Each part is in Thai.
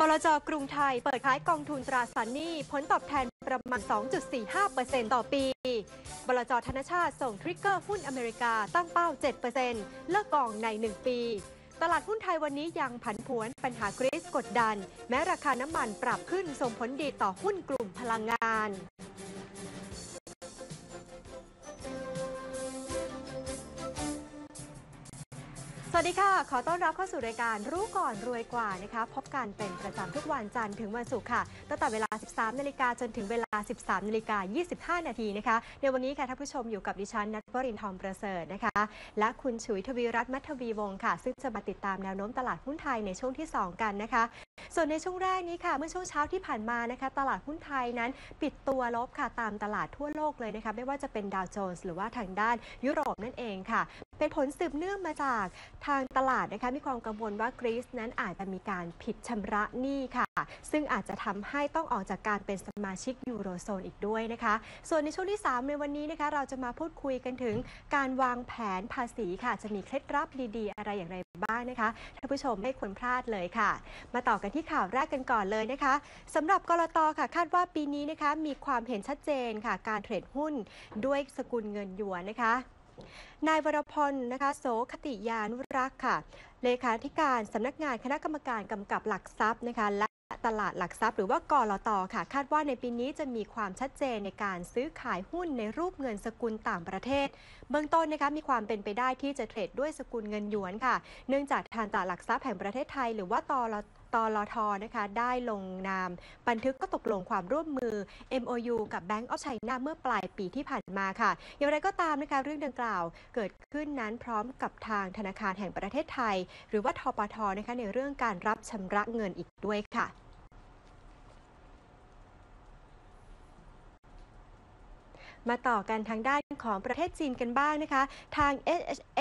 บลจกรุงไทยเปิดขายกองทุนตราสารหนี้ผลตอบแทนประมาณ 2.45%ต่อปี บลจธนชาติส่งทริกเกอร์หุ้นอเมริกาตั้งเป้า 7%เลิกกองใน 1 ปี ตลาดหุ้นไทยวันนี้ยังผันผวนปัญหากรีซกดดัน แม้ราคาน้ำมันปรับขึ้นส่งผลดีต่อหุ้นกลุ่มพลังงาน วัสดีค่ะ ขอต้อนรับเข้าสู่รายการรู้ก่อนรวยกว่านะคะ พบกันเป็นประจำทุกวันจันทร์ถึงวันศุกร์ค่ะ ตั้งแต่เวลา 13 นาฬิกาจนถึงเวลา 13 นาฬิกา 25 นาทีนะคะ ในวันนี้ค่ะท่านผู้ชมอยู่กับดิฉันนัทวรินทร์ทองประเสริฐนะคะ และคุณฉุยทวีรัตน์มัทวีวงศ์ค่ะ ซึ่งจะมาติดตามแนวโน้มตลาดหุ้นไทยในช่วงที่ 2 กันนะคะ ส่วนในช่วงแรกนี้ค่ะ เมื่อช่วงเช้าที่ผ่านมานะคะ ตลาดหุ้นไทยนั้นปิดตัวลบค่ะตามตลาดทั่วโลกเลยนะคะ ไม่ว่าจะเป็นดาวโจนส์หรือว่าทางด้านยุโรปนั่นเองค่ะ เป็นผลสืบเนื่องมาจากทางตลาดนะคะ มีความกังวลว่ากรีซนั้นอาจจะมีการผิดชำระหนี้ค่ะ ซึ่งอาจจะทำให้ต้องออกจากการเป็นสมาชิกยูโรโซนอีกด้วยนะคะ ส่วนในช่วงที่ 3 ในวันนี้นะคะ เราจะมาพูดคุยกันถึงการวางแผนภาษีค่ะ จะมีเคล็ดลับดีๆ อะไรอย่างไรบ้างนะคะท่านผู้ชมไม่ควรพลาดเลยค่ะ มาต่อกันที่ข่าวแรกกันก่อนเลยนะคะสำหรับกรตค่ะคาดว่าปีนี้นะคะ มีความเห็นชัดเจนค่ะ การเทรดหุ้นด้วยสกุลเงินหยวนนะคะนายวรพลนะคะโสคติยานุรักษ์ค่ะ เลขาธิการสำนักงานคณะกรรมการกำกับหลักทรัพย์นะคะและ ตลาดหลักทรัพย์หรือว่ากรตค่ะ คาดว่าในปีนี้จะมีความชัดเจนในการซื้อขายหุ้นในรูปเงินสกุลต่างประเทศ เบื้องต้นนะคะมีความเป็นไปได้ที่จะเทรดด้วยสกุลเงินหยวนค่ะ เนื่องจากทางตลาดหลักทรัพย์แห่งประเทศไทย หรือว่าตลตลทนะคะได้ลงนาม บันทึกก็ตกลงความร่วมมือ MOU กับ Bank of China เมื่อปลายปีที่ผ่านมาค่ะ อย่างไรก็ตามนะคะเรื่องดังกล่าวเกิดขึ้นนั้นพร้อมกับทางธนาคารแห่งประเทศไทย หรือว่าทปทนะคะในเรื่องการรับชำระเงินอีกด้วยค่ะ มาต่อกันทางด้านของประเทศจีนกันบ้างนะคะ ทาง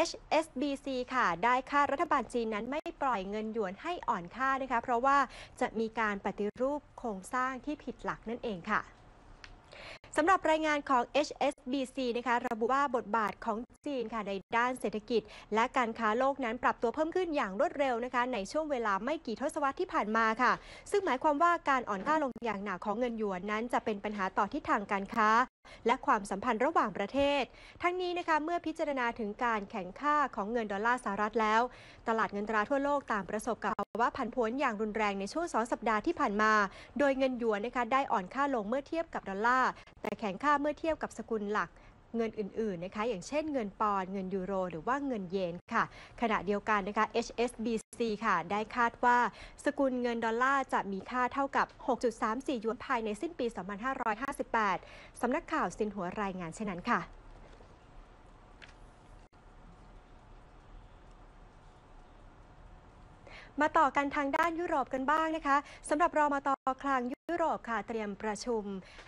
HSBC ค่ะ ได้ค่ารัฐบาลจีนนั้นไม่ปล่อยเงินหยวนให้อ่อนค่านะคะ เพราะว่าจะมีการปฏิรูปโครงสร้างที่ผิดหลักนั่นเองค่ะสำหรับรายงานของ HSBC นะคะระบุว่าบทบาทของจีนค่ะในด้านเศรษฐกิจ และการค้าโลกนั้นปรับตัวเพิ่มขึ้นอย่างรวดเร็วนะคะในช่วงเวลาไม่กี่ทศวรรษที่ผ่านมาค่ะ ซึ่งหมายความว่าการอ่อนค่าลงอย่างหนักของเงินหยวนนั้น จะเป็นปัญหาต่อทิศทางการค้า และความสัมพันธ์ระหว่างประเทศ ทั้งนี้นะคะเมื่อพิจารณาถึงการแข่งค่าของเงินดอลลาร์สหรัฐแล้ว ตลาดเงินตราทั่วโลกต่างประสบกับภาวะผันผวนอย่างรุนแรงในช่วงสองสัปดาห์ที่ผ่านมา โดยเงินหยวนนะคะได้อ่อนค่าลงเมื่อเทียบกับดอลลาร์แต่แข็งค่าเมื่อเทียบกับสกุลหลัก เงินอื่นๆนะคะอย่างเช่นเงินปอนด์เงินยูโร หรือว่าเงินเยนค่ะ ขณะเดียวกันนะคะ HSBC ค่ะได้คาดว่า สกุลเงินดอลลาร์จะมีค่าเท่ากับ 6.34ยวนภายในสิ้นปี 2558 สำนักข่าวซินหัวรายงานเช่นนั้นค่ะ มาต่อกันทางด้านยุโรปกันบ้างนะคะสำหรับรอมตคลังยุโรปค่ะ เตรียมประชุม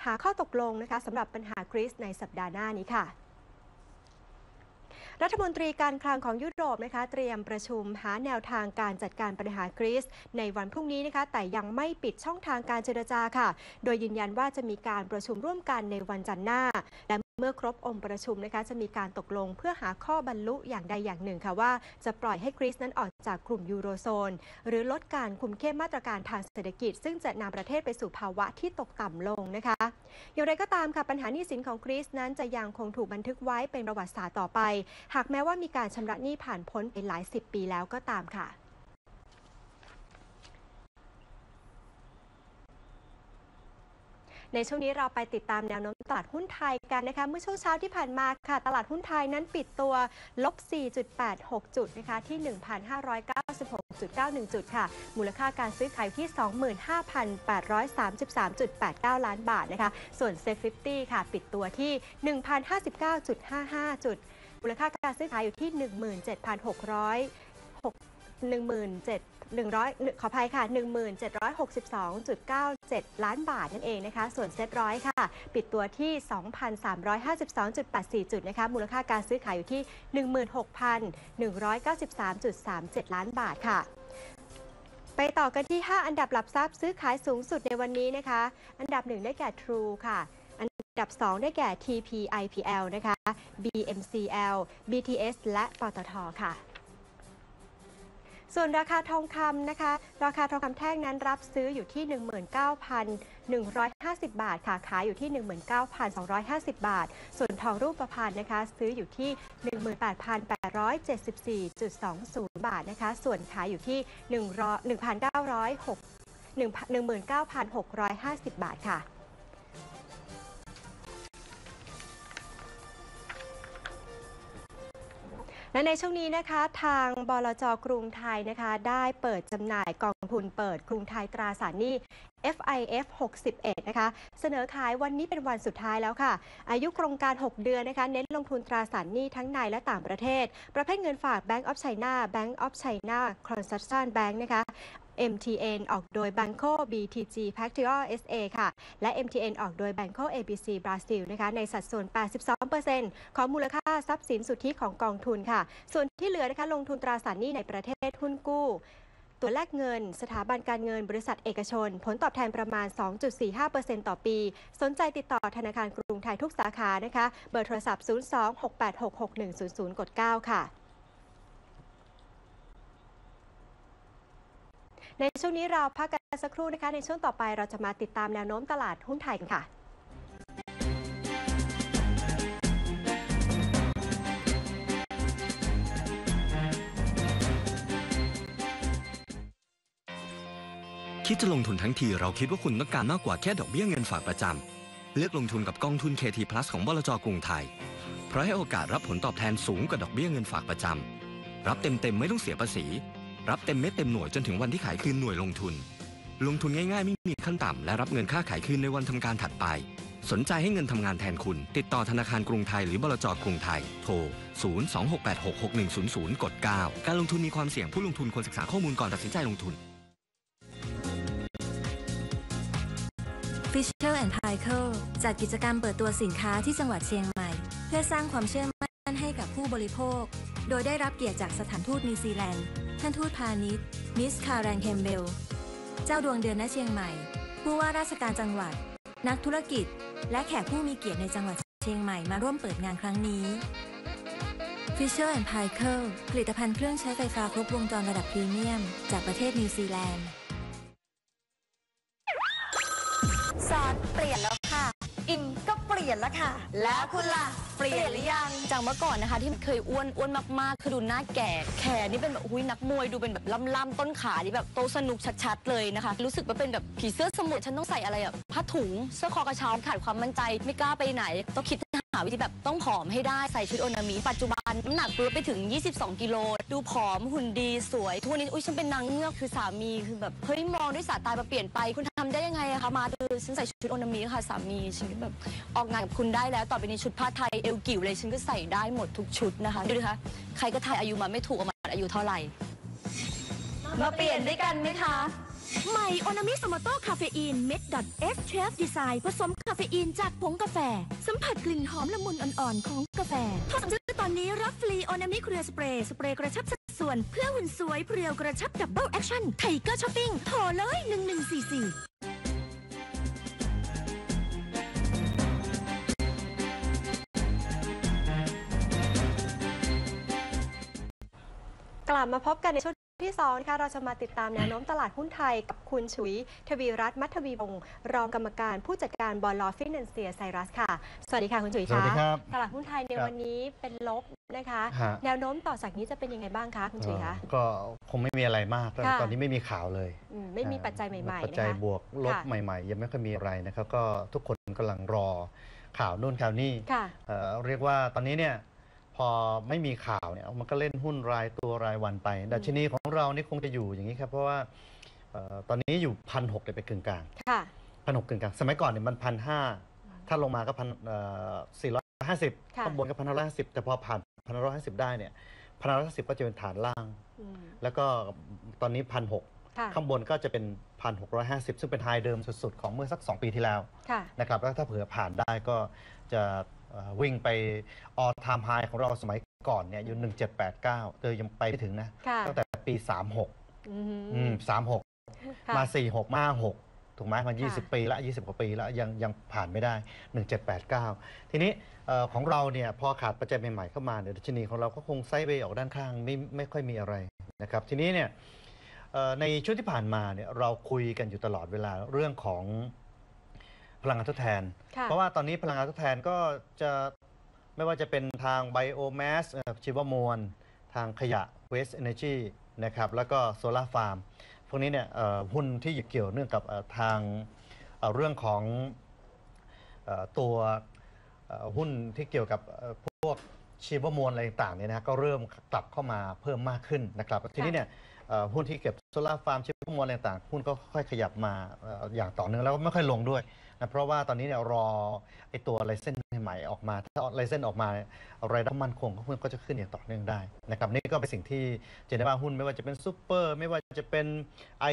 หาข้อตกลงนะคะสำหรับปัญหากรีซในสัปดาห์หน้านี้ค่ะรัฐมนตรีการคลังของยุโรปนะคะ เตรียมประชุมหาแนวทางการจัดการปัญหากรีซในวันพรุ่งนี้นะคะ แต่ยังไม่ปิดช่องทางการเจรจาค่ะ โดยยืนยันว่าจะมีการประชุมร่วมกันในวันจันทร์หน้าและ เมื่อครบองค์ประชุมนะคะจะมีการตกลงเพื่อหาข้อบรรลุอย่างใดอย่างหนึ่งค่ะว่าจะปล่อยให้กรีซนั้นออกจากกลุ่มยูโรโซน หรือลดการคุมเข้มมาตรการทางเศรษฐกิจ ซึ่งจะนำประเทศไปสู่ภาวะที่ตกต่ำลงนะคะ อย่างไรก็ตามค่ะปัญหาหนี้สินของกรีซนั้นจะยังคงถูกบันทึกไว้เป็นประวัติศาสตร์ต่อไป หากแม้ว่ามีการชำระหนี้ผ่านพ้นไปหลายสิบปีแล้วก็ตามค่ะ ในช่วงนี้เราไปติดตามแนวโน้มตลาดหุ้นไทยกันนะคะ เมื่อช่วงเช้าที่ผ่านมาค่ะ ตลาดหุ้นไทยนั้นปิดตัวลบ 4.86 จุดนะคะที่ 1,596.91 จุดค่ะ มูลค่าการซื้อขายที่ 25,833.89 ล้านบาทนะคะ ส่วนเซฟฟิตี้ค่ะ ปิดตัวที่ 1,059.55 จุด มูลค่าการซื้อขายอยู่ที่ 17,600 17,000 100ขออภัยค่ะ 1762.97 ล้านบาทนั่นเองนะคะ ส่วนเซ็ตร้อยค่ะ ปิดตัวที่ 2,352.84 จุดนะคะ มูลค่าการซื้อขายอยู่ที่ 16,193.37 ล้านบาทค่ะไปต่อกันที่ 5 อันดับหลับทรัพย์ซื้อขายสูงสุดในวันนี้นะคะ อันดับ 1 ได้แก่ True ค่ะ อันดับ 2 ได้แก่ TPIPL นะคะ BMCL BTS และปตทค่ะ ส่วนราคาทองคำนะคะ ราคาทองคำแท่งนั้นรับซื้ออยู่ที่ 19,150 บาทค่ะ ขายอยู่ที่ 19,250 บาท ส่วนทองรูปพรรณนะคะ ซื้ออยู่ที่ 18,874.20 บาทนะคะ ส่วนขายอยู่ที่1 9 6 19,650 บาทค่ะ และในช่วงนี้นะคะทางบลจกรุงไทยนะคะ ได้เปิดจำหน่ายกองทุนเปิดกรุงไทยตราสารหนี้ FIF 61 นะคะ เสนอขายวันนี้เป็นวันสุดท้ายแล้วค่ะ อายุโครงการ 6 เดือนนะคะ เน้นลงทุนตราสารหนี้ทั้งในและต่างประเทศ ประเภทเงินฝาก Bank of China Bank of China Construction Bank นะคะ MTN ออกโดย Banco BTG Pactual SA ค่ะ และ MTN ออกโดย Banco ABC Brazil นะคะในสัดส่วน 82%ของมูลค่าทรัพย์สินสุทธิของกองทุนค่ะ ส่วนที่เหลือนะคะลงทุนตราสารหนี้ในประเทศหุ้นกู้ตัวแลกเงิน สถาบันการเงินบริษัทเอกชน ผลตอบแทนประมาณ 2.45%ต่อปี สนใจติดต่อธนาคารกรุงไทยทุกสาขานะคะ เบอร์โทรศัพท์ 02-686-6100 กด 9 ค่ะ ในช่วงนี้เราพักกันสักครู่นะคะ ในช่วงต่อไปเราจะมาติดตามแนวโน้มตลาดหุ้นไทยกันค่ะคิดจะลงทุนทั้งทีเราคิดว่าคุณต้องการมากกว่าแค่ดอกเบี้ยเงินฝากประจำ เลือกลงทุนกับกองทุน KT Plus ของบลจกรุงไทย เพราะให้โอกาสรับผลตอบแทนสูงกว่าดอกเบี้ยเงินฝากประจำ รับเต็มๆไม่ต้องเสียภาษี รับเต็มเม็ดเต็มหน่วยจนถึงวันที่ขายคืนหน่วยลงทุน ลงทุนง่ายๆ ไม่มีขั้นต่ำและรับเงินค่าขายคืนในวันทำการถัดไป สนใจให้เงินทำงานแทนคุณ ติดต่อธนาคารกรุงไทยหรือบลจกรุงไทย โทร 026866100 กด 9 การลงทุนมีความเสี่ยงผู้ลงทุนควรศึกษาข้อมูลก่อนตัดสินใจลงทุน Fisher and Paykel จัดกิจกรรมเปิดตัวสินค้าที่จังหวัดเชียงใหม่ เพื่อสร้างความเชื่อมั่นให้กับผู้บริโภค โดยได้รับเกียรติจากสถานทูตนิวซีแลนด์ ท่านทูตพาณิชย์ มิสคารันเคมเบล เจ้าดวงเดือนณเชียงใหม่ ผู้ว่าราชการจังหวัด นักธุรกิจ และแขกผู้มีเกียรติในจังหวัดเชียงใหม่มาร่วมเปิดงานครั้งนี้ Fisher and Paykel ผลิตภัณฑ์เครื่องใช้ไฟฟ้าครบวงจรระดับพรีเมียม จากประเทศนิวซีแลนด์ ซอนเปลี่ยนแล้ว ลี่ยนแล้วค่ะ แล้วคุณล่ะ เปลี่ยนหรือยัง จากเมื่อก่อนนะคะ ที่เคยอ้วนอ้วนมากๆ คือดูหน้าแก่ แขนนี่เป็นแบบอุ้ยนักมวยดูเป็นแบบล่ำๆต้นขานี่แบบโตสนุกชัดๆเลยนะคะ รู้สึกว่าเป็นแบบผีเสื้อสมุทรฉันต้องใส่อะไรอะผ้าถุงเสื้อคอกระเช้าขาดความมั่นใจไม่กล้าไปไหนต้องคิดหาวิธีแบบต้องผอมให้ได้ใส่ชุดโอนามิปัจจุบันน้ำหนักลดไปถึง 22 กิโล ดูผอมหุ่นดีสวย ทุกวันนี้อุ้ยฉันเป็นนางเงือกคือสามีคือแบบเฮ้ยมองด้วยสายตามาเปลี่ยนไป คุณทำได้ยังไงอะคะมาดูฉันใส่ชุดโอนามิค่ะสามีฉันก็แบบออกงานกับคุณได้แล้วต่อไปนี้ชุดผ้าไทยเอวกิ่วเลยฉันก็ใส่ได้หมดทุกชุดนะคะดูดิคะใครก็ทายอายุมาไม่ถูกว่ามันอายุเท่าไหร่ มาเปลี่ยนด้วยกันไหมคะ ใหม่โอนามิสมาโต้คาเฟอีนเม็ดดัดเอฟเชฟดีไซน์ผสมคาเฟอีนจากผงกาแฟ สัมผัสกลิ่นหอมละมุนอ่อนๆ ของกาแฟถ้าสั่งซื้อตอนนี้รับฟรีโอนามิเครือสเปรย์สเปรย์กระชับสัดส่วน เพื่อหุ่นสวยเพรียวกระชับดับเบิลแอคชั่นไทเกอร์ช้อปปิ้งโทรเลย1144กลับมาพบกันในช่วง ที่สองนะคะเราจะมาติดตามแนวโน้มตลาดหุ้นไทยกับคุณฉุย ทวีรัตน์มัทวีวงศ์รองกรรมการผู้จัดการบอลลอฟินแลนเซียไซรัสค่ะ สวัสดีค่ะคุณฉุยสวัคะสดีครับตลาดหุ้นไทยในครับวันนี้เป็นลบนะคะฮะแนวโน้มต่อจากนี้จะเป็นยังไงบ้างคะคุณฉุยคะเอ่อก็คงไม่มีอะไรมากค่ะตอนนี้ไม่มีข่าวเลยอืมไม่มีปัจจัยใหม่ปัจๆนะจัยคะบวกลบค่ะใหม่ๆ ยังไม่ค่อยมีอะไรนะครับก็ทุกคนกำลังรอข่าวนู่นข่าวนี่ค่ะเอ่อเรียกว่าตอนนี้เนี่ย พอไม่มีข่าวเนี่ย มันก็เล่นหุ้นรายตัวรายวันไปดัชนีของเรานี่คงจะอยู่อย่างนี้ครับ เพราะว่าเอ่อตอนนี้อยู่พันหกเลยไปกึ่งกลางค่ะพันหกกึ่งกลาง สมัยก่อนเนี่ยมันพันห้าถ้าลงมาก็พันสี่ร้อยห้าสิบค่ะข้างบนก็พันห้าร้อยห้าสิบแต่พอผ่านพันห้าร้อยห้าสิบได้เนี่ยพันห้าร้อยห้าสิบก็จะเป็นฐานล่างอืมแล้วก็ตอนนี้พันหกค่ะข้างบนก็จะเป็นพันหกร้อยห้าสิบซึ่งเป็นไฮเดิมสุด ๆ ของเมื่อสัก 2 ปีที่แล้วค่ะนะครับแล้วถ้าเผื่อผ่านได้ก็จะ เอ่อวิ่งไปออ time high ของเราสมัยก่อนเนี่ยอยู่ 1789เจอยังไปไม่ถึงนะ ค่ะตั้งแต่ปี 36อือืมม36 ค่ะ มา 46 มา 6 ถูกไหมมัน ค่ะ 20 ปีละ 20 กว่าปีแล้วยังยังผ่านไม่ได้ 1789 ทีนี้เอ่อของเราเนี่ยพอขาดปัจจัยใหม่ๆเข้ามาเนี่ยดัชนีของเราก็คงไซด์เวย์ออกด้านข้างไม่ไม่ค่อยมีอะไรนะครับ ทีนี้เนี่ยเอ่อในช่วงที่ผ่านมาเนี่ยเราคุยกันอยู่ตลอดเวลาเรื่องของ พลังงานทดแทนค่ะเพราะว่าตอนนี้พลังงานทดแทนก็จะไม่ว่าจะเป็นทางไบโอแมสชีวมวล ทางขยะ waste energy นะครับแล้วก็โซลาร์ฟาร์มพวกนี้เนี่ยเอ่อหุ้นที่เกี่ยวเนื่องกับเอ่อทางเอ่อเรื่องของเอ่อตัวเอ่อหุ้นที่เกี่ยวกับเอ่อพวกชีวมวลอะไรต่างๆเนี่ยนะก็เริ่มกลับเข้ามาเพิ่มมากขึ้นนะครับทีนี้เนี่ยเอ่อหุ้นที่เก็บโซลาร์ฟาร์มชีวมวลอะไรต่างๆหุ้นก็ค่อยๆขยับมาเอ่ออย่างต่อเนื่องแล้วก็ไม่ค่อยลงด้วย นะเพราะว่าตอนนี้เนี่ยรอไอตัวไลเซนใหม่ๆออกมา ถ้าไลเซนออกมารายได้มั่นคงหุ้นก็จะขึ้นอย่างต่อเนื่องได้นะครับนี่ก็เป็นสิ่งที่เจนได้ว่าหุ้นไม่ว่าจะเป็นซูเปอร์ไม่ว่าจะเป็น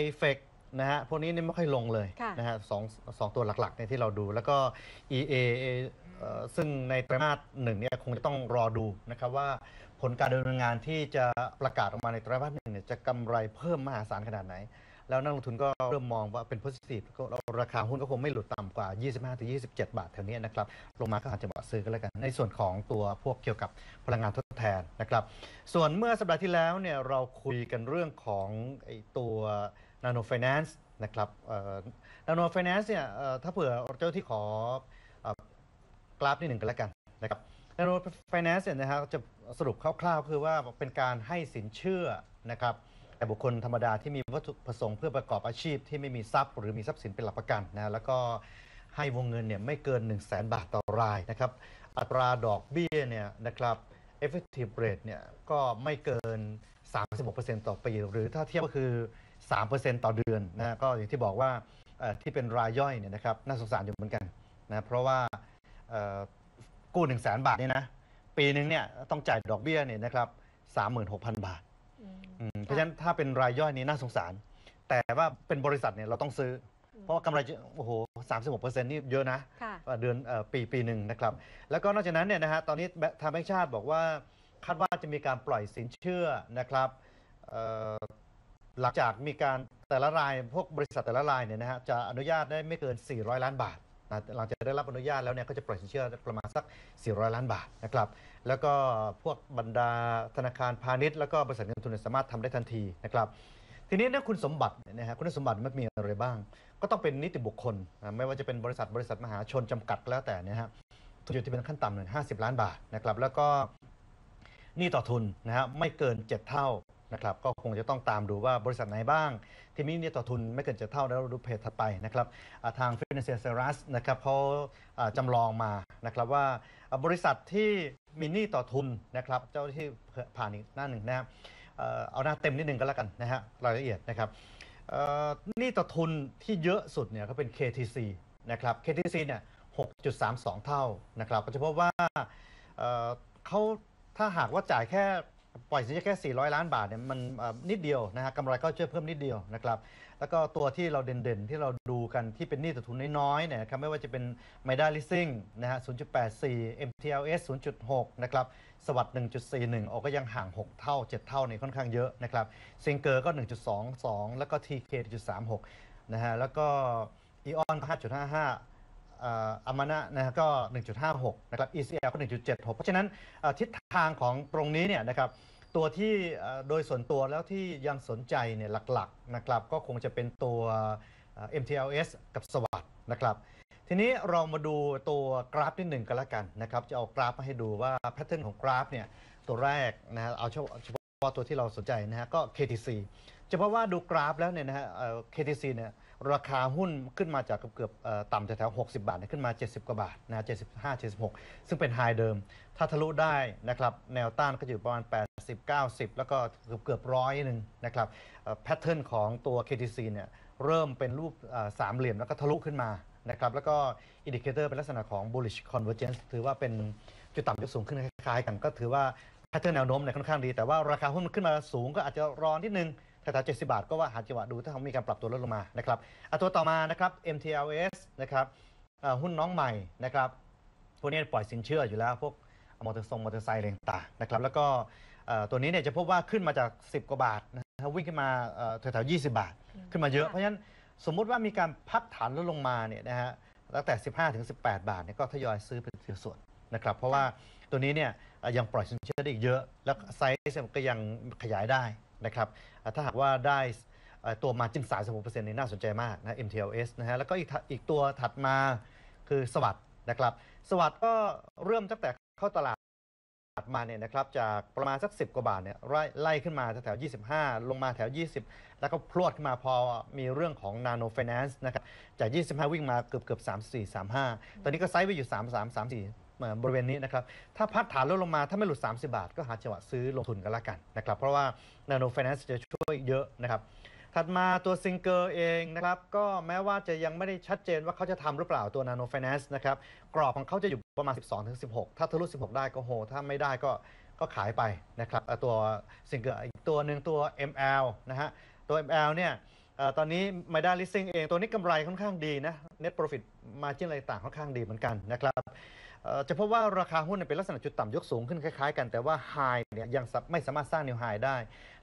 i f e c นะฮะพวกนี้เนี่ยไม่ค่อยลงเลยค่ะนะฮะสองสองตัวหลักๆเนี่ยที่เราดูแล้วก็ EA เอ่อซึ่งในไตรมาสหนึ่งเนี่ยคงจะต้องรอดูนะครับว่าผลการดำเนินงานที่จะประกาศออกมาในไตรมาสหนึ่งเนี่ยจะกำไรเพิ่มมหาศาลขนาดไหน แล้วนักลงทุนก็เริ่มมองว่าเป็น positive ก็ราคาหุ้นก็คงไม่หลุดต่ำกว่า 25-27 บาทแถวนี้นะครับลงมาก็อาจจะเหมาะซื้อกันแล้วกัน ในส่วนของตัวพวกเกี่ยวกับพลังงานทดแทนนะครับ ส่วนเมื่อสัปดาห์ที่แล้วเนี่ยเราคุยกันเรื่องของไอ้ตัว Nano Finance นะครับ Nano Finance เนี่ยถ้าเผื่อเจ้าที่ขออกราฟนิดหนึ่งกันแล้วกันนะครับ Nano Finance เนี่ยนะฮะจะสรุปคร่าวๆ คือว่าเป็นการให้สินเชื่อนะครับ แก่บุคคลธรรมดาที่มีวัตถุประสงค์เพื่อประกอบอาชีพที่ไม่มีทรัพย์ หรือมีทรัพย์สินเป็นหลักประกันนะแล้วก็ให้วงเงินเนี่ยไม่เกิน 1 0 0 0 0แบาทต่อรายนะครับ อัตราดอกเบี้ยเนี่ยนะครับ effective rate เนี่ยก็ไม่เกิน 36%ต่อปี หรือถ้าเทียบก็คือ 3%ต่อเดือนนะก็อย่างที่บอกว่าที่เป็นรายย่อยเนี่ยนะครับน่าสงสารอยู่เหมือนกันนะเพราะว่ากู้1 0 0 0 0แบาทเนี่ยนะปีหนึ่งเนี่ยต้องจ่ายดอกเบี้ยเนี่ยนะครับ36,000 บาท เพราะฉะนั้นถ้าเป็นรายย่อยนี่น่าสงสาร แต่ว่าเป็นบริษัทเนี่ยเราต้องซื้อ เพราะว่ากำไรจะโอ้โห36%นี่เยอะนะค่ะ เดือนเอ่อปีปีหนึ่งนะครับ แล้วก็นอกจากนั้นเนี่ยนะฮะตอนนี้ทางแบงก์ชาติบอกว่าคาดว่าจะมีการปล่อยสินเชื่อนะครับเอ่อหลังจากมีการแต่ละรายพวกบริษัทแต่ละรายเนี่ยนะฮะจะอนุญาตได้ไม่เกิน 400 ล้านบาทนะ หลังจากได้รับอนุญาตแล้วเนี่ยก็จะปล่อยสินเชื่อประมาณสัก 400 ล้านบาทนะครับ แล้วก็พวกบรรดาธนาคารพาณิชย์แล้วก็บริษัทเงินทุนสามารถทำได้ทันทีนะครับ ทีนี้เรื่องคุณสมบัติเนี่ยนะฮะคุณสมบัติมันมีอะไรบ้าง ก็ต้องเป็นนิติบุคคล ไม่ว่าจะเป็นบริษัทบริษัทมหาชนจำกัดก็แล้วแต่นยฮะทุนอยู่ที่เป็นขั้นต่ำหนึ่งห้าสิบล้านบาทนะครับ แล้วก็หนี้ต่อทุนนะฮะไม่เกิน 7 เท่า นะครับก็คงจะต้องตามดูว่าบริษัทไหนบ้าง ที่มีหนี้ต่อทุนไม่เกิน7เท่าแล้วราดูเพจถัดไปนะครับอ่าทาง Financial Service นะครับเขาจำลองมานะครับว่าบริษัทที่มีหนี้ต่อทุนนะครับเจ้าที่ผ่านอีกหน้าหนึ่งนะครับเอาหน้าเต็มนิดหนึ่งก็แล้วกันนะฮะรายละเอียดนะครับหนี่ต่อทุนที่เยอะสุดเนี่ยก็เป็น KTC นะครับ KTC เนี่ย 6.32 เท่านะครับ ก็จะพบว่าเขาถ้าหากว่าจ่ายแค่ ปล่อยสินเชื่อแค่ 400 ล้านบาทเนี่ยมันนิดเดียวนะฮะกำไรก็จะเพิ่มนิดเดียวนะครับแล้วก็ตัวที่เราเด่นๆ ที่เราดูกันที่เป็นหนี้ต่อทุนน้อยๆเนี่ยนะครับไม่ว่าจะเป็น m i d a Leasing นะฮะ 0.84 MTLS 0.6 นะครับสวัสด์1.41 ออกก็ยังห่าง 6 เท่า 7 เท่านี่ค่อนข้างเยอะนะครับซิงเกอร์ก็ 1.22 แล้วก็ TK 1.36 นะฮะแล้วก็อีออนก็5.55 อามานะนะก็ 1.56 นะครับ ECL ก็ 1.76 เพราะฉะนั้นทิศทางของตรงนี้เนี่ยนะครับตัวที่โดยส่วนตัวแล้วที่ยังสนใจเนี่ยหลักๆนะครับก็คงจะเป็นตัว MTLS กับสวัสด์นะครับทีนี้เรามาดูตัวกราฟนิดหนึ่งกันละกันนะครับจะเอากราฟมาให้ดูว่าแพทเทิร์นของกราฟเนี่ยตัวแรกนะฮะเอาเฉพาะเฉพาะตัวที่เราสนใจนะฮะก็ KTC จะเฉพาะว่าดูกราฟแล้วเนี่ยนะฮะ KTC เนี่ย ราคาหุ้นขึ้นมาจากเกือบๆต่ำแถวๆ60 บาทเนี่ยขึ้นมา 70 กว่าบาทนะ75 76 ซึ่งเป็นไฮเดิม ถ้าทะลุได้นะครับแนวต้านก็อยู่ประมาณ 80 90 แล้วก็เกือบเกือบร้อยหนึ่งนะครับแพทเทิร์นของตัว KTC เนี่ยเริ่มเป็นรูปสามเหลี่ยมแล้วก็ทะลุขึ้นมานะครับแล้วก็อินดิเคเตอร์เป็นลักษณะของ bullish convergence ถือว่าเป็นจุดต่ำจุดสูงขึ้นคล้ายๆกัน ก็ถือว่าแพทเทิร์นแนวโน้มเนี่ยค่อนข้างดี แต่ว่าราคาหุ้นมันขึ้นมาสูงก็อาจจะรอนิดนึง แถวๆ70 บาทก็ว่าหาจังหวะดูถ้าเขามีการปรับตัวลดลงมานะครับอะตัวต่อมานะครับ MTLS นะครับหุ้นน้องใหม่นะครับพวกนี้ปล่อยสินเชื่ออยู่แล้วพวกมอเตอร์ทรงมอเตอร์ไซค์อะไรต่างๆนะครับแล้วก็ตัวนี้เนี่ยจะพบว่าขึ้นมาจาก 10 กว่าบาทนะฮะวิ่งขึ้นมาแถวๆ20 บาท ขึ้นมาเยอะเพราะฉะนั้นสมมุติว่ามีการพักฐานลดลงมาเนี่ยนะฮะตั้งแต่ 15 ถึง 18 บาทเนี่ยก็ทยอยซื้อเป็นส่วนนะครับเพราะว่าตัวนี้เนี่ยยังปล่อยสินเชื่อได้อีกเยอะ แล้วไซส์ก็ยังขยายได้ นะครับถ้าหากว่าได้ตัวมาจิ้นสาย16%นี่น่าสนใจมากนะ MTLS นะฮะแล้วก็อีกอีกตัวถัดมาคือสวัสด์นะครับ สวัสด์ก็เริ่มตั้งแต่เข้าตลาดมาเนี่ยนะครับจากประมาณสัก 10 กว่าบาทเนี่ยไล่ไล่ขึ้นมาแถว25 ลงมาแถว 20 แล้วก็พรวดขึ้นมาพอมีเรื่องของ Nano Finance นะครับจาก 25 วิ่งมาเกือบเกือบ34 35 ตอนนี้ก็ไซส์ไปอยู่ 33 34 บริเวณนี้นะครับ ถ้าพัดฐานลดลงมาถ้าไม่หลุด 30 บาท ก็หาจังหวะซื้อลงทุนกันละกันนะครับ เพราะว่า Nano Finance จะช่วยเยอะนะครับ ถัดมาตัวซิงเกอร์เองนะครับ ก็แม้ว่าจะยังไม่ได้ชัดเจนว่าเขาจะทำหรือเปล่าตัว Nano Finance นะครับ กรอบของเขาจะอยู่ประมาณ 12-16 ถ้าทะลุ 16 ได้ก็โห ถ้าไม่ได้ก็ก็ขายไปนะครับตัวซิงเกอร์อีกตัวหนึ่งตัว ML นะฮะตัว ML เนี่ยเอ่อตอนนี้ m มด้าลิสซิ่งเองตัวนี้กำไรค่อนข้างดีนะ Net Profit Margin อะไรต่างค่อนข้างดีเหมือนกันนะครับ จะพบว่าราคาหุ้นเนี่ยเป็นลักษณะจุดต่ำยกสูงขึ้นคล้ายๆ กันแต่ว่า High เนี่ยยังสะไม่สามารถสร้าง New High ได้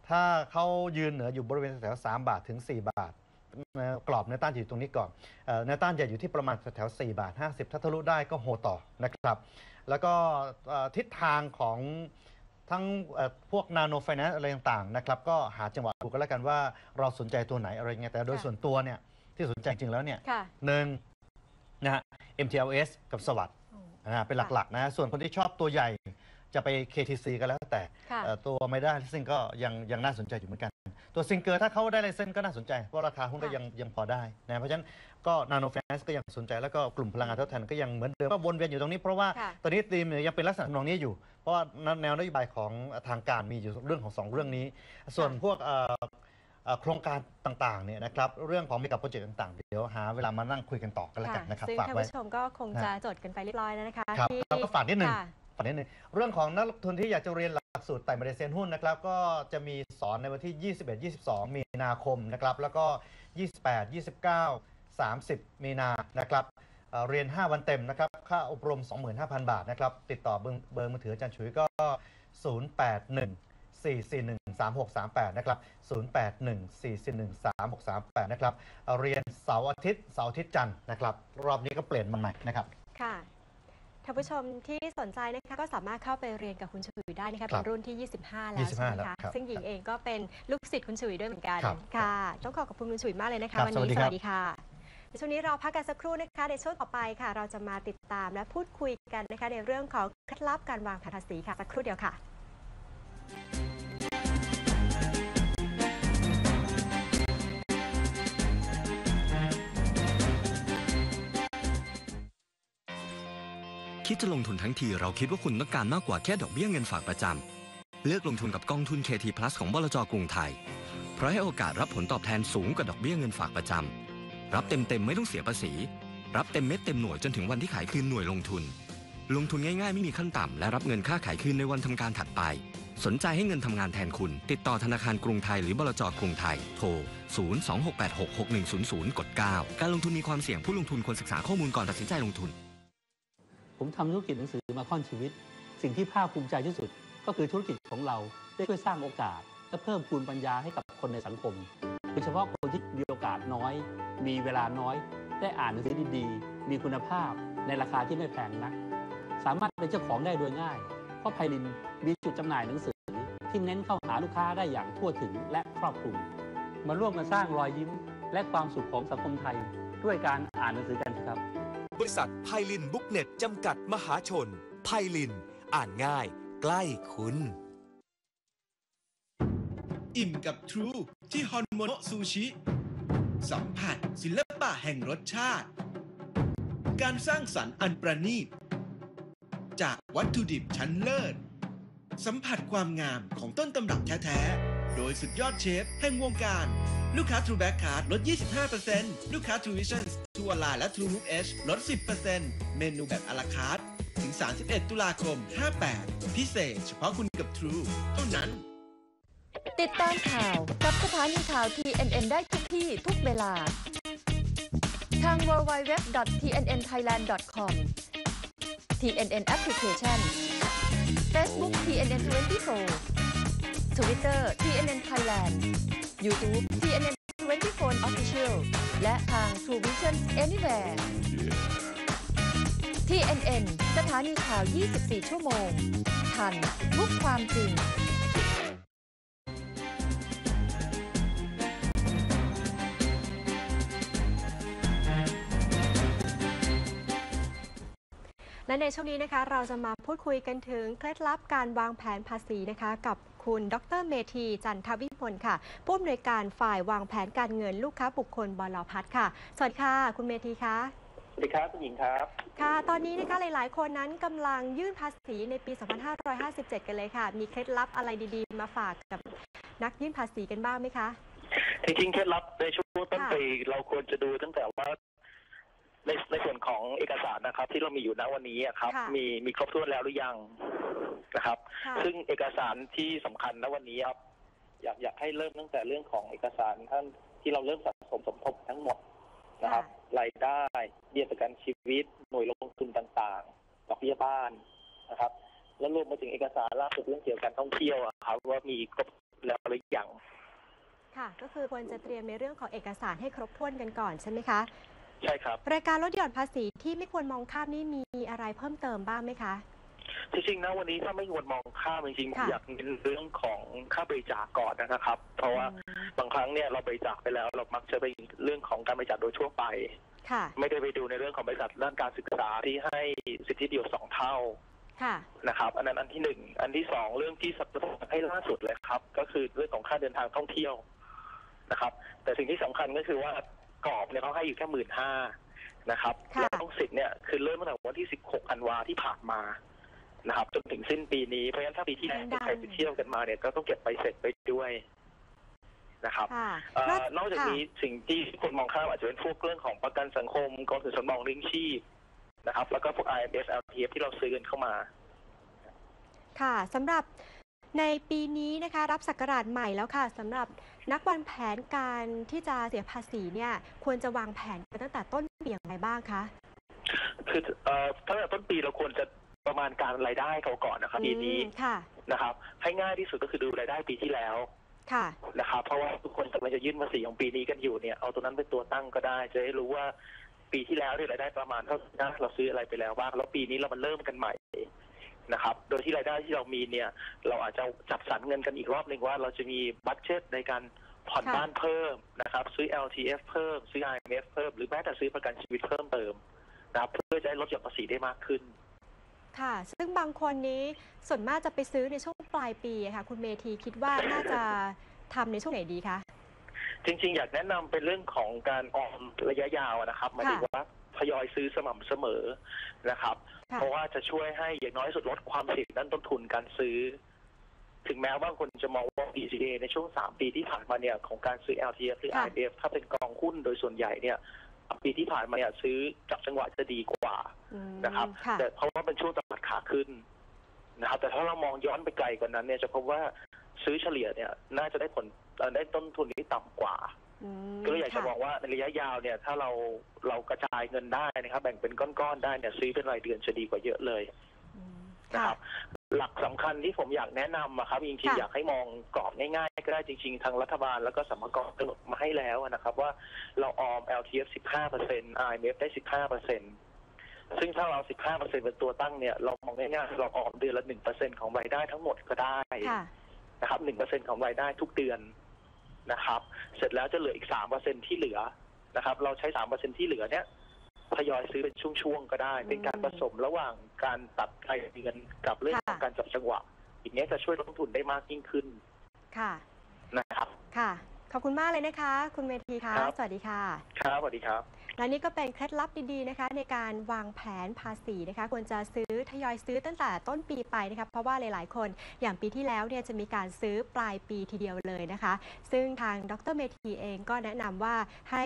ถ้าเขายืนเหนืออยู่บริเวณแถวๆ3บาทถึง 4 บาทเอ่อกรอบแนวต้านจะอยู่ตรงนี้ก่อนเอ่อแนวต้านจะอยู่ที่ประมาณแถวๆ4บาท 50 ถ้าทะลุได้ก็โหต่อนะครับ แล้วก็เอ่อทิศทางของทั้งเอ่อพวกนาโนไฟแนนซ์อะไรต่างๆนะครับก็หาจังหวะดูกันแล้วกันว่าเราสนใจตัวไหนอะไรเงี้ยแต่โดยค่ะส่วนตัวเนี่ยที่สนใจจริงแล้วเนี่ยค่ะหนึ่งนะฮะ MTLS กับสวัสด์ นะฮะเป็นหลักๆนะส่วนคนที่ชอบตัวใหญ่จะไป KTC ก็แล้วแต่ค่ะเอ่อตัวไม่ได้ซิงก็ยังยังน่าสนใจอยู่เหมือนกัน ตัวซิงเกอร์ถ้าเขาได้ไลเซนก็น่าสนใจเพราะราคาหุ้นก็ค่ะยังยังพอได้นะเพราะฉะนั้นก็นาโน i ฟ a น c e ก็ยังสนใจแล้วก็กลุ่มพลังงานทดแทนก็ยังเหมือนเดิมก็วนเวียนอยู่ตรงนี้เพราะว่าค่ะ ตอนนี้ธีมเนี่ยยังเป็นลักษณะทำนองนี้อยู่ เพราะว่าแนวนโยบายของทางการมีอยู่เรื่องของสองเรื่องนี้ ส่วนพวกเอ่อ เอ่อโครงการต่างๆเนี่ยนะครับเรื่องของมีกับโปรเจกต์ต่างๆ เดี๋ยวหาเวลามานั่งคุยกันต่อกันแล้วกันนะครับซึ่งฝากท่านไว้ ผู้ชมก็คงจะจดกันไปเรียบร้อยแล้วนะคะครับที่แล้วก็ฝากนิดนึง ค่ะ ฝากนิดนึงเรื่องของนักลงทุนที่อยากจะเรียนหลักสูตรไต่มาเลเซียนหุ้นนะครับ ก็จะมีสอนในวันที่ 21 22 มีนาคมนะครับ แล้วก็ 28 29 30 มีนานะครับเอ่อเรียน 5 วันเต็มนะครับ ค่าอบรม 25,000 บาทนะครับ ติดต่อเบอร์เบอร์มือถืออาจารย์ฉุยก็ 081 441 3638 นะครับ 081 441 3638 นะครับเอ่อเรียนเสาร์อาทิตย์เสาร์อาทิตย์จันทร์นะครับ รอบนี้ก็เปลี่ยนมาใหม่นะครับ ค่ะท่านผู้ชมที่สนใจนะคะก็สามารถเข้าไปเรียนกับคุณฉุยได้นะคะครัเป็บนรุ่นที่ 25 แล้ว25ใช่ไหมแล้วคะครับซึ่งหญิงเองก็เป็นลูกศิษย์คุณฉุยด้วยเหมือนกันครับค่ะ ต้องขอขอบคุณคุณฉุยมากเลยนะคะครับวันสวันี้สดีครับสวัสดีค่ะในช่วงนี้เราพักกันสักครู่นะคะในช่วงต่อไปค่ะ เราจะมาติดตามและพูดคุยกันนะคะในเรื่องของเคล็ดลับการวางแผนภาษีค่ะสักครู่เดียวค่ะ คิดจะลงทุนทั้งที เราคิดว่าคุณต้องการมากกว่าแค่ดอกเบี้ยเงินฝากประจำ เลือกลงทุนกับกองทุน KT Plus ของบลจกรุงไทย เพราะให้โอกาสรับผลตอบแทนสูงกว่าดอกเบี้ยเงินฝากประจำ รับเต็มๆไม่ต้องเสียภาษี รับเต็มเม็ดเต็มหน่วยจนถึงวันที่ขายคืนหน่วยลงทุน ลงทุนง่ายๆไม่มีขั้นต่ำและรับเงินค่าขายคืนในวันทำการถัดไป สนใจให้เงินทำงานแทนคุณ ติดต่อธนาคารกรุงไทยหรือบลจกรุงไทย โทร 026866100 กด 9 การลงทุนมีความเสี่ยงผู้ลงทุนควรศึกษาข้อมูลก่อนตัดสินใจลงทุน ผมทำธุรกิจหนังสือมาค่อนชีวิต สิ่งที่ภาคภูมิใจที่สุด ก็คือธุรกิจของเราได้ช่วยสร้างโอกาส และเพิ่มพูนปัญญาให้กับคนในสังคมโดยเฉพาะคนที่มีโอกาสน้อย มีเวลาน้อย ได้อ่านหนังสือดีๆ มีคุณภาพในราคาที่ไม่แพงนัก สามารถเป็นเจ้าของได้โดยง่าย เพราะไพลินมีจุดจำหน่ายหนังสือ ที่เน้นเข้าหาลูกค้าได้อย่างทั่วถึงและครอบคลุม มาร่วมกันสร้างรอยยิ้ม และความสุขของสังคมไทย ด้วยการอ่านหนังสือกันครับ บริษัทไพลินบุ๊กเน็ตจำกัดมหาชน ไพลิน อ่านง่าย ใกล้คุณอิ่มกับ True ที่ฮอนโมโนซูชิ สัมผัสศิลปะแห่งรสชาติ การสร้างสรรค์อันประณีต จากวัตถุดิบชั้นเลิศ สัมผัสความงามของต้นตำรับแท้ ๆ โดยสุดยอดเชฟแห่งวงการ ลูกค้า True Back Card ลด 25%ลูกค้า True Vision True Online และ True Move Edge ลด 10%เมนูแบบอลาคาร์ทถึง 31 ตุลาคม 58 พิเศษ เฉพาะคุณกับ True เท่านั้น ติดตามข่าวกับสถานีข่าว TNN ได้ทุกที่ทุกเวลา ทาง www.tnnthailand.com TNN Application Facebook TNN 24 Twitter TNN Thailand YouTube TNN 24 Official และทาง True Vision Anywhere TNN สถานีข่าว 24 ชั่วโมง ทันทุกความจริง และในช่วงนี้นะคะ เราจะมาพูดคุยกันถึงเคล็ดลับการวางแผนภาษีนะคะ กับคุณดรเมธีจันทวิมลค่ะ ผู้อำนวยการฝ่ายวางแผนการเงินลูกค้าบุคคลบลพัฒน์ค่ะ สวัสดีค่ะ คุณเมธีคะสวัสดีครับคุณหญิงครับ ค่ะ ตอนนี้นะคะหลาย ๆ คนนั้นกำลังยื่นภาษีในปี 2557 กันเลยค่ะ มีเคล็ดลับอะไรดีๆ มาฝากกับนักยื่นภาษีกันบ้างไหมคะจริงๆเคล็ดลับในช่วงต้นค่ะปีเราควรจะดูตั้งแต่ว่า ในในส่วนของเอกสารนะครับ ที่เรามีอยู่ณวันนี้อะครับ ค่ะมีมีครบถ้วนแล้วหรือยังนะครับ ค่ะ ซึ่งเอกสารที่สำคัญณวันนี้ครับ อยากอยากให้เริ่มตั้งแต่เรื่องของเอกสารท่านที่เราเริ่มสะสมสมทบทั้งหมดนะครับรายได้เบี้ยประกันชีวิต หน่วยลงทุนต่างๆดอกเบี้ยบ้านนะครับ แล้วรวมไปถึงเอกสารล่าสุดเรื่องเกี่ยวกับการท่องเที่ยวอะครับ ว่ามีครบแล้วหรือยัง ค่ะ ก็คือควรจะเตรียมในเรื่องของเอกสารให้ครบถ้วนกันก่อนใช่ไหมคะ ใช่ครับ รายการลดหย่อนภาษีที่ไม่ควรมองข้ามนี่มีอะไรเพิ่มเติมบ้างไหมคะ จริงๆนะวันนี้ถ้าไม่ควรมองข้ามจริงๆผมค่ะ อยากเน้นเรื่องของค่าบริจาคก่อนนะครับ เพราะว่าบางครั้งเนี่ยเราบริจาคไปแล้ว เรามักจะไปเรื่องของการบริจาคโดยทั่วไป ค่ะไม่ได้ไปดูในเรื่องของบริษัทด้านการศึกษาที่ให้สิทธิประโยชน์สองเท่าค่ะ นะครับ อันนั้นอันที่หนึ่งอันที่สองเรื่องที่สัปดาห์ให้ล่าสุดเลยครับ ก็คือเรื่องของค่าเดินทางท่องเที่ยวนะครับ แต่สิ่งที่สำคัญก็คือว่า กรอบเนี่ยเขาให้อยู่แค่หมื่นห้านะครับค่ะ แล้วต้องสิทธิ์เนี่ยคือเริ่มตั้งแต่วันที่ 16ธันวาที่ผ่านมานะครับ จนถึงสิ้นปีนี้เพราะฉะนั้นถ้าปีที่แล้วใครไปเที่ยวกันมาเนี่ยก็ต้องเก็บไปเสร็จไปด้วยนะครับ ค่ะเอ่อแล้วนอกจากค่ะ นี้สิ่งที่คนมองข้ามอาจจะเป็นพวกเรื่องของประกันสังคมกองทุนสำรองเลี้ยงชีพนะครับ แล้วก็พวก IMF LTF ที่เราซื้อกันเข้ามา ค่ะสำหรับ ในปีนี้นะคะรับศักราชใหม่แล้วค่ะสำหรับนักวางแผนการที่จะเสียภาษีเนี่ยควรจะวางแผนกันตั้งแต่ต้นปีอย่างไรบ้างคะคือเอ่อตั้งแต่ต้นปีเราควรจะประมาณการรายได้เขาก่อนนะครับปีนี้อืมค่ะนะครับ ให้ง่ายที่สุดก็คือดูรายได้ปีที่แล้วค่ะนะครับเพราะว่าทุกคนกำลังจะยื่นภาษีของปีนี้กันอยู่เนี่ยเอาตัวนั้นเป็นตัวตั้งก็ได้ จะได้รู้ว่าปีที่แล้วเนี่ยรายได้ประมาณเท่าไหร่นะเราซื้ออะไรไปแล้วบ้างแล้วปีนี้เรามันเริ่มกันใหม่ นะครับ โดยที่รายได้ที่เรามีเนี่ย เราอาจจะจัดสรรเงินกันอีกรอบหนึ่งว่าเราจะมีบัตเจตในการผ่อนค่ะบ้านเพิ่มนะครับ ซื้อ LTF เพิ่ม ซื้อ IMF เพิ่ม หรือแม้แต่ซื้อประกันชีวิตเพิ่มเติมนะครับเพื่อจะให้ลดหย่อนภาษีได้มากขึ้น ค่ะ ซึ่งบางคนนี้ส่วนมากจะไปซื้อในช่วงปลายปีอะค่ะ คุณเมธีคิดว่าน่าจะทำในช่วงไหนดีคะจริง ๆ อยากแนะนำเป็นเรื่องของการออมระยะยาวนะครับหมายถึงว่า ทยอยซื้อสม่ำเสมอนะครับ ค่ะ เพราะว่าจะช่วยให้อย่างน้อยที่สุดลดความเสี่ยงด้านต้นทุนการซื้อ ถึงแม้ว่าคนจะมองว่า DCA ในช่วง 3 ปีที่ผ่านมาเนี่ยของการซื้อ LTF หรือ ค่ะ IDF ถ้าเป็นกองหุ้นโดยส่วนใหญ่เนี่ยปีที่ผ่านมาเนี่ยซื้อจับจังหวะจะดีกว่า อืมนะครับค่ะ แต่เพราะว่าเป็นช่วงตลาดขาขึ้นนะครับ แต่ถ้าเรามองย้อนไปไกลกว่านั้นเนี่ยจะพบว่าซื้อเฉลี่ยเนี่ย น่าจะได้ผลเอ่อได้ต้นทุนที่ต่ำกว่าอื มก็เลยอยากจะค่ะ บอกว่าในระยะยาวเนี่ย ถ้าเราเรากระจายเงินได้นะครับ แบ่งเป็นก้อนๆได้เนี่ยซื้อเป็นรายเดือนจะดีกว่าเยอะเลย อืมนะคค่ะรับหลักสำคัญที่ผมอยากแนะนำอะครับจริงค่ะ ๆอยากให้มองกรอบง่ายๆ ก็ได้จริง ๆ ทางรัฐบาลแล้วก็สมกรกำหนดมาให้แล้วนะครับ ว่าเราออม LTF 15% IMF ได้ 15%ซึ่งถ้าเรา 15%เป็นตัวตั้งเนี่ย เรามองง่ายๆเราออมเดือนละ 1%ของรายได้ทั้งหมดก็ได้ค่ะ นะครับหนึ่งเปอร์เซ็นของรายได้ทุกเดือน นะครับ เสร็จแล้วจะเหลืออีกสามเปอร์เซ็นที่เหลือนะครับ เราใช้สามเปอร์เซ็นที่เหลือเนี่ยทยอยซื้อเป็นช่วงๆก็ได้ เป็นการผสมระหว่างการตัดรายเดือนกับเรื่องของการจับจังหวะอย่างนี้ยจะช่วยลดต้นทุนได้มากยิ่งขึ้น ค่ะนะครับ ค่ะ ขอบคุณมากเลยนะคะ คุณเมธีคะครับสวัสดีค่ะ ครับสวัสดีครับ และนี่ก็เป็นเคล็ดลับดีๆนะคะ ในการวางแผนภาษีนะคะควรจะซื้อทยอยซื้อตั้งแต่ต้นปีไปนะคะเพราะว่าหลายๆ คนอย่างปีที่แล้วเนี่ยจะมีการซื้อปลายปีทีเดียวเลยนะคะ ซึ่งทางดรเมธีเองก็แนะนำว่าให้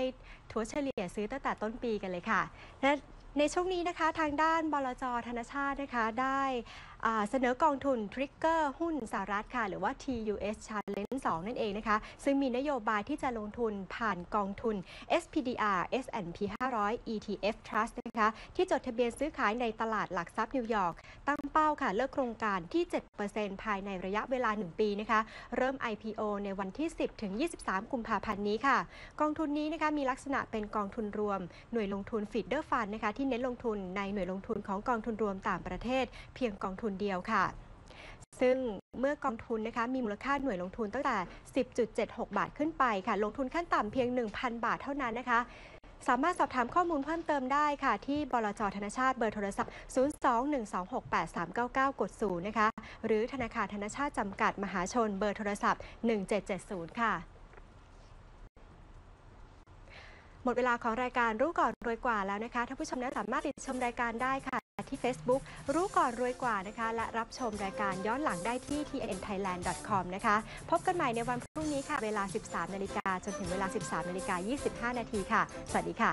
ถัวเฉลี่ยซื้อตั้งแต่ต้นปีกันเลยค่ะและในช่วงนี้นะคะทางด้านบลจธนชาตินะคะได้ เสนอกองทุนทริกเกอร์หุ้นสหรัฐค่ะ หรือว่า TUS Challenge 2 นั่นเองนะคะ ซึ่งมีนโยบายที่จะลงทุนผ่านกองทุน SPDR S&P 500 ETF Trust นะคะ ที่จดทะเบียนซื้อขายในตลาดหลักทรัพย์นิวยอร์กตั้งเป้าค่ะ เลิกโครงการที่ 7%ภายในระยะเวลา 1 ปีนะคะ เริ่ม IPO ในวันที่ 10 ถึง 23 กุมภาพันธ์นี้ค่ะ กองทุนนี้นะคะมีลักษณะเป็นกองทุนรวม หน่วยลงทุนฟีดเดอร์ฟันนะคะที่เน้นลงทุนในหน่วยลงทุนของกองทุนรวมต่างประเทศ เพียงกองทุนเดียวค่ะ ซึ่งเมื่อกองทุนนะคะมีมูลค่าหน่วยลงทุนตั้งแต่ 10.76 บาทขึ้นไปค่ะ ลงทุนขั้นต่ำเพียง 1,000 บาทเท่านั้นนะคะ สามารถสอบถามข้อมูลเพิ่มเติมได้ค่ะ ที่บลจธนชาติเบอร์โทรศัพท์ 02-126-8399 กด 0 นะคะ หรือธนาคารธนชาติจำกัดมหาชนเบอร์โทรศัพท์ 1770 ค่ะ หมดเวลาของรายการรู้ก่อนรวยกว่าแล้วนะคะท่านผู้ชมนั้นสามารถติดชมรายการได้ค่ะ ที่ Facebook รู้ก่อนรวยกว่านะคะ และรับชมรายการย้อนหลังได้ที่ tnthailand.com นะคะ พบกันใหม่ในวันพรุ่งนี้ค่ะ เวลา 13 นาฬิกาจนถึงเวลา 13 นาฬิกา 25 นาทีค่ะ สวัสดีค่ะ